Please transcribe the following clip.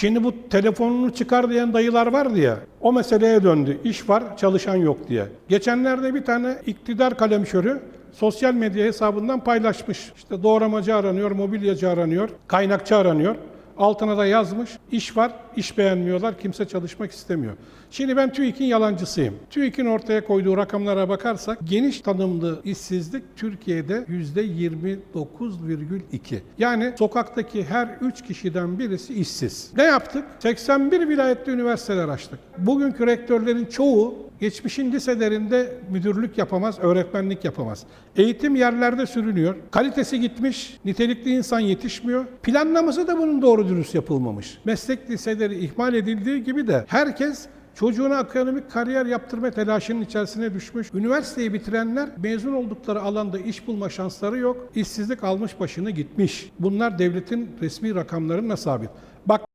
Şimdi bu telefonunu çıkar diyen dayılar vardı ya, o meseleye döndü. İş var, çalışan yok diye. Geçenlerde bir tane iktidar kalemşörü sosyal medya hesabından paylaşmış. İşte doğramacı aranıyor, mobilyacı aranıyor, kaynakçı aranıyor. Altına da yazmış, iş var, iş beğenmiyorlar, kimse çalışmak istemiyor. Şimdi ben TÜİK'in yalancısıyım. TÜİK'in ortaya koyduğu rakamlara bakarsak geniş tanımlı işsizlik Türkiye'de %29,2. Yani sokaktaki her 3 kişiden birisi işsiz. Ne yaptık? 81 vilayette üniversiteler açtık. Bugünkü rektörlerin çoğu geçmişin liselerinde müdürlük yapamaz, öğretmenlik yapamaz. Eğitim yerlerde sürünüyor. Kalitesi gitmiş, nitelikli insan yetişmiyor. Planlaması da bunun doğru dürüst yapılmamış. Meslek liseleri ihmal edildiği gibi de herkes Çocuğuna akademik kariyer yaptırma telaşının içerisine düşmüş. Üniversiteyi bitirenler mezun oldukları alanda iş bulma şansları yok. İşsizlik almış başını gitmiş. Bunlar devletin resmi rakamlarına sabit. Bak